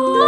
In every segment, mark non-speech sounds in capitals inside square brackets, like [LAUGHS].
Oh.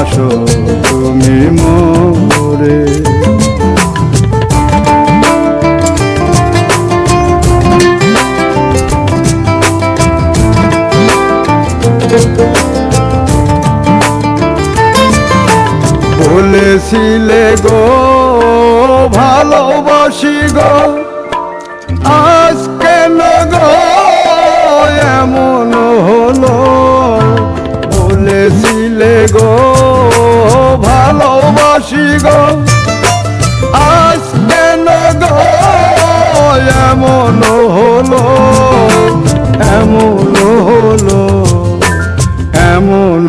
ভালোবাসো তুমি মরে। বলেছিলে গো ভালোবাসি গো। আজ কেন গো এমন হলো। বলেছিলে গো ভালোবাসি গো। আজ কেন গো এমন হলো এমন হলো এমন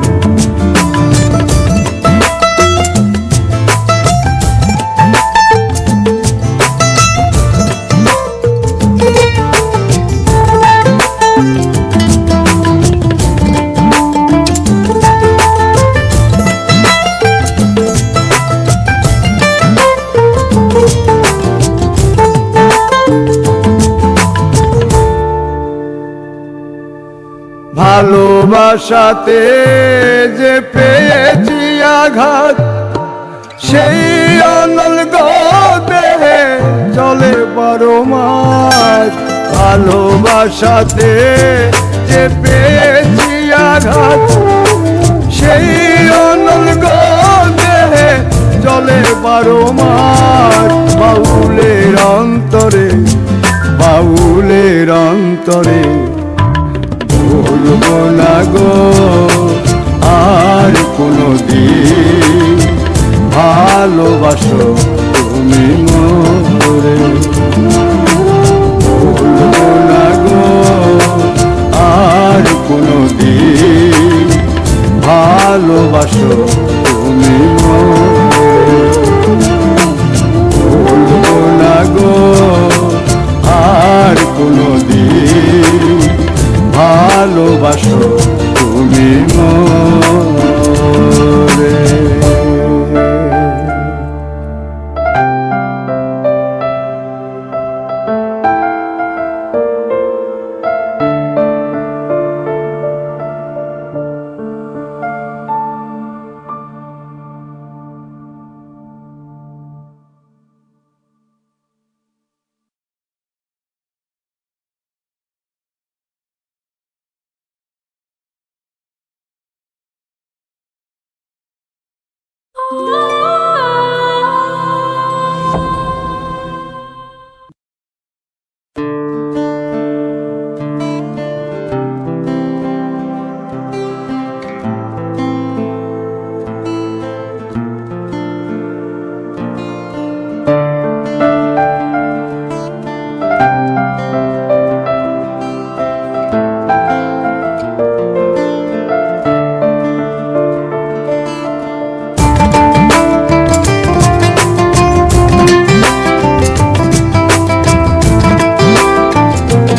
ভালোবাসাতে যে পেয়েছি আঘাত, সেই অনল দেহে চলে বারো মাস ভালোবাসাতে যে পেয়েছি আঘাত, সেই অনল দেহে চলে বারো মাস বাউলের অন্তরে বাউলের অন্তরে Oh. [LAUGHS]